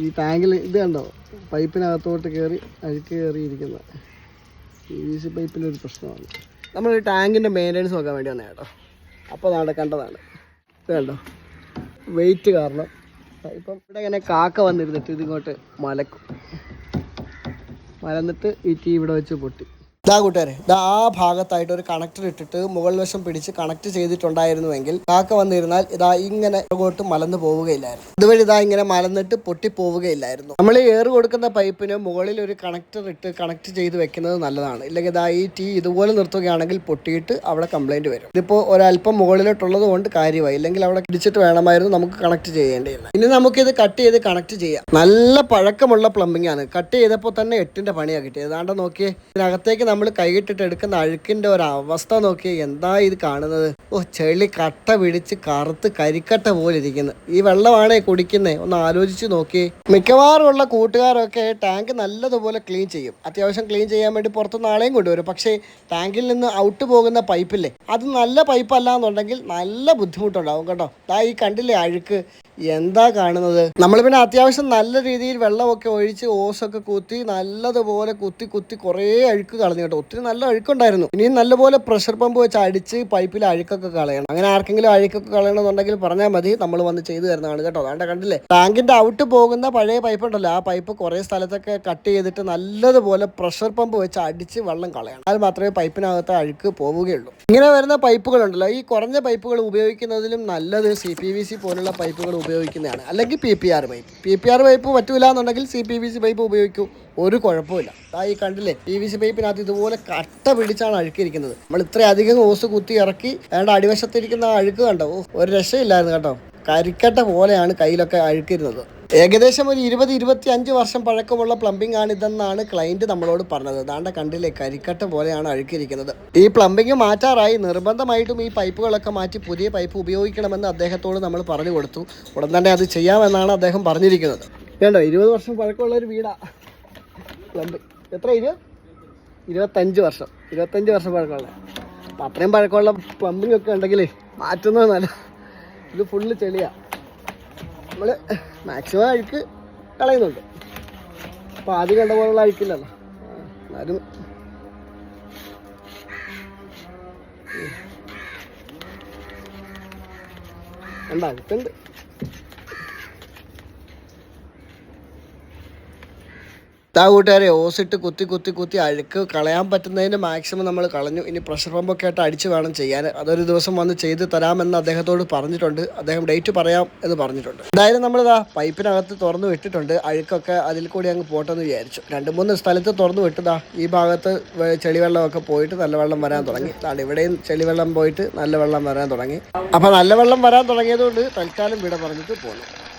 ഈ ടാങ്കിൽ ഇത് കണ്ടോ? പൈപ്പിനകത്തോട്ട് കയറി അഴുക്ക് കയറിയിരിക്കുന്ന പി വി സി പൈപ്പിലൊരു പ്രശ്നമാണ്. നമ്മൾ ഈ ടാങ്കിന്റെ മെയിന്റനൻസ് നോക്കാൻ വേണ്ടി വന്നേ കേട്ടോ. അപ്പോൾ നാളെ കണ്ടതാണ്. ഇത് കണ്ടോ? വെയിറ്റ് കാരണം. ഇപ്പം ഇവിടെ ഇങ്ങനെ കാക്ക വന്നിരുന്നിട്ട് ഇതിങ്ങോട്ട് മലക്കും. മലന്നിട്ട് ഈ ടീ ഇവിടെ വെച്ച് പൊട്ടി. ഇതാ കൂട്ടുകാരെ ഇതാ ആ ഭാഗത്തായിട്ട് ഒരു കണക്ടർ ഇട്ടിട്ട് മുകൾ വശം പിടിച്ച് കണക്ട് ചെയ്തിട്ടുണ്ടായിരുന്നുവെങ്കിൽ കാക്ക വന്നിരുന്നാൽ ഇതാ ഇങ്ങനെ പുറകോട്ട് മലന്നു പോവുകയില്ലായിരുന്നു. ഇതുവഴി ഇതാ ഇങ്ങനെ മലന്നിട്ട് പൊട്ടി പോവുകയില്ലായിരുന്നു നമ്മൾ ഈ ഏറ് കൊടുക്കുന്ന പൈപ്പിന് മുകളിൽ ഒരു കണക്ടർ ഇട്ട് കണക്ട് ചെയ്ത് വെക്കുന്നത് നല്ലതാണ്. ഇല്ലെങ്കിൽ ഇതാ ഈ ടീ ഇതുപോലെ നിർത്തുകയാണെങ്കിൽ പൊട്ടിയിട്ട് അവിടെ കംപ്ലൈന്റ് വരും. ഇതിപ്പോ ഒരല്പം മുകളിലോട്ടുള്ളത് കൊണ്ട് കാര്യമായി. ഇല്ലെങ്കിൽ അവിടെ പിടിച്ചിട്ട് വേണമായിരുന്നു നമുക്ക് കണക്ട് ചെയ്യേണ്ടിയിരുന്നത്. ഇനി നമുക്കിത് കട്ട് ചെയ്ത് കണക്ട് ചെയ്യാം. നല്ല പഴക്കമുള്ള പ്ലംബിംഗ് ആണ്. കട്ട് ചെയ്തപ്പോൾ തന്നെ എട്ടിന്റെ പണിയാണ് കിട്ടിയത്. ഏതാണ്ട് നോക്കിയേ ഇതിനകത്തേക്ക് നമ്മൾ കൈയിട്ടിട്ട് എടുക്കുന്ന അഴുക്കിന്റെ ഒരു അവസ്ഥ നോക്കിയേ എന്താ ഇത് കാണുന്നത്? ഓ ചെളി കട്ട പിടിച്ച് കറുത്ത് കരിക്കട്ട പോലെ ഇരിക്കുന്നു. ഈ വെള്ളമാണേ കുടിക്കുന്നേ? ഒന്ന് ആലോചിച്ച് നോക്കി മിക്കവാറും ഉള്ള കൂട്ടുകാരൊക്കെ ടാങ്ക് നല്ലതുപോലെ ക്ലീൻ ചെയ്യും. അത്യാവശ്യം ക്ലീൻ ചെയ്യാൻ വേണ്ടി പുറത്തുനിന്ന് ആളെയും കൊണ്ടുവരും. പക്ഷേ ടാങ്കിൽ നിന്ന് ഔട്ട് പോകുന്ന പൈപ്പില്ലേ? അത് നല്ല പൈപ്പ് അല്ല എന്നുണ്ടെങ്കിൽ നല്ല ബുദ്ധിമുട്ടുണ്ടാവും കേട്ടോ. ദാ ഈ കണ്ടില്ലേ അഴുക്ക്? എന്താ കാണുന്നത്? നമ്മൾ പിന്നെ അത്യാവശ്യം നല്ല രീതിയിൽ വെള്ളമൊക്കെ ഒഴിച്ച് ഓസൊക്കെ കുത്തി നല്ലതുപോലെ കുത്തി കുത്തി കുറേ അഴുക്ക് കളഞ്ഞു. കേട്ടോ. ഒത്തിരി നല്ല അഴുക്കുണ്ടായിരുന്നു. ഇനിയും നല്ലപോലെ പ്രഷർ പമ്പ് വെച്ച് അടിച്ച് പൈപ്പിൽ അഴുക്കൊക്കെ കളയണം. അങ്ങനെ ആർക്കെങ്കിലും അഴുക്കൊക്കെ കളയണമെന്നുണ്ടെങ്കിൽ പറഞ്ഞാൽ മതി. നമ്മൾ വന്ന് ചെയ്തു തരുന്നതാണ് കേട്ടോ. അതാണ്ട് കണ്ടില്ലേ? ടാങ്കിന്റെ ഔട്ട് പോകുന്ന പഴയ പൈപ്പ് ഉണ്ടല്ലോ. ആ പൈപ്പ് കുറേ സ്ഥലത്തൊക്കെ കട്ട് ചെയ്തിട്ട് നല്ലതുപോലെ പ്രഷർ പമ്പ് വെച്ച് അടിച്ച് വെള്ളം കളയണം. അത് മാത്രമേ പൈപ്പിനകത്ത് അഴുക്ക് പോവുകയുള്ളൂ. ഇങ്ങനെ വരുന്ന പൈപ്പുകൾ ഉണ്ടല്ലോ ഈ കുറഞ്ഞ പൈപ്പുകൾ ഉപയോഗിക്കുന്നതിലും നല്ലത് സി പി വി സി പോലുള്ള പൈപ്പുകൾ ഉപയോഗിക്കുന്നതാണ്. അല്ലെങ്കിൽ P P R pipe P P R pipe പറ്റൂല എന്നുണ്ടെങ്കിൽ C P V C pipe ഉപയോഗിക്കൂ. ഒരു കുഴപ്പമില്ല ഈ കണ്ടില്ലേ പി വി സി പൈപ്പിനകത്ത് ഇതുപോലെ കട്ട പിടിച്ചാണ് അഴുക്കിരിക്കുന്നത്. നമ്മൾ ഇത്രയധികം ഓസ് കുത്തി ഇറക്കി അയാളുടെ അടിവശത്തിരിക്കുന്ന ആ അഴുക്ക് കണ്ടോ? ഒരു രക്ഷയില്ലായിരുന്നു കേട്ടോ. കരിക്കട്ട പോലെയാണ് കയ്യിലൊക്കെ അഴുക്കിരുന്നത്. ഏകദേശം ഒരു ഇരുപത് ഇരുപത്തി അഞ്ച് വർഷം പഴക്കമുള്ള പ്ലംബിംഗ് ആണ് ഇതെന്നാണ് നമ്മളോട് പറഞ്ഞത്. ദാണ്ട കണ്ടില്ലേ കരിക്കട്ട പോലെയാണ് അഴുക്കിയിരിക്കുന്നത് ഈ പ്ലംബിംഗ് മാറ്റാറായി. നിർബന്ധമായിട്ടും ഈ പൈപ്പുകളൊക്കെ മാറ്റി പുതിയ പൈപ്പ് ഉപയോഗിക്കണമെന്ന് അദ്ദേഹത്തോട് നമ്മൾ പറഞ്ഞു കൊടുത്തു. ഉടൻ തന്നെ അത് ചെയ്യാമെന്നാണ് അദ്ദേഹം പറഞ്ഞിരിക്കുന്നത്. കേട്ടോ ഇരുപത് വർഷം പഴക്കമുള്ള ഒരു വീടാ. പ്ലംബിംഗ് എത്ര ഇരുപത് ഇരുപത്തഞ്ച് വർഷം. ഇരുപത്തഞ്ച് വർഷം പഴക്കമുള്ള. അപ്പം അത്രയും പഴക്കമുള്ള പ്ലംബിംഗ് ഒക്കെ ഉണ്ടെങ്കിലേ മാറ്റുന്നത് നല്ല ഇത് ഫുള്ള് ചെളിയാ. നമ്മൾ മാക്സിമം അഴുക്ക് കളയുന്നുണ്ട്. അപ്പോൾ ആദ്യം കണ്ട പോലുള്ള അഴുക്കില്ലല്ലോ. എന്നാലും ഉണ്ട് ഇതാ കൂട്ടുകാരെ ഓസിട്ട് കുത്തി കുത്തി കുത്തി അഴുക്ക് കളയാൻ പറ്റുന്നതിന് മാക്സിമം നമ്മൾ കളഞ്ഞു. ഇനി പ്രഷർ പമ്പൊക്കെ ആയിട്ട് അടിച്ച് വേണം ചെയ്യാൻ. അതൊരു ദിവസം വന്ന് ചെയ്ത് തരാമെന്ന് അദ്ദേഹത്തോട് പറഞ്ഞിട്ടുണ്ട്. അദ്ദേഹം ഡേറ്റ് പറയാം എന്ന് പറഞ്ഞിട്ടുണ്ട്. എന്തായാലും നമ്മളിതാ പൈപ്പിനകത്ത് തുറന്നു വിട്ടിട്ടുണ്ട്. അഴുക്കൊക്കെ അതിൽ കൂടി അങ്ങ് പോട്ടെന്ന് വിചാരിച്ചു. രണ്ട് മൂന്ന് സ്ഥലത്ത് തുറന്നു വിട്ടതാ. ഈ ഭാഗത്ത് ചെളിവെള്ളമൊക്കെ പോയിട്ട് നല്ല വെള്ളം വരാൻ തുടങ്ങി. അതാണ് ഇവിടെയും ചെളിവെള്ളം പോയിട്ട് നല്ല വെള്ളം വരാൻ തുടങ്ങി. അപ്പോൾ നല്ല വെള്ളം വരാൻ തുടങ്ങിയതുകൊണ്ട് തൽക്കാലം വിട പറഞ്ഞിട്ട് പോന്നു.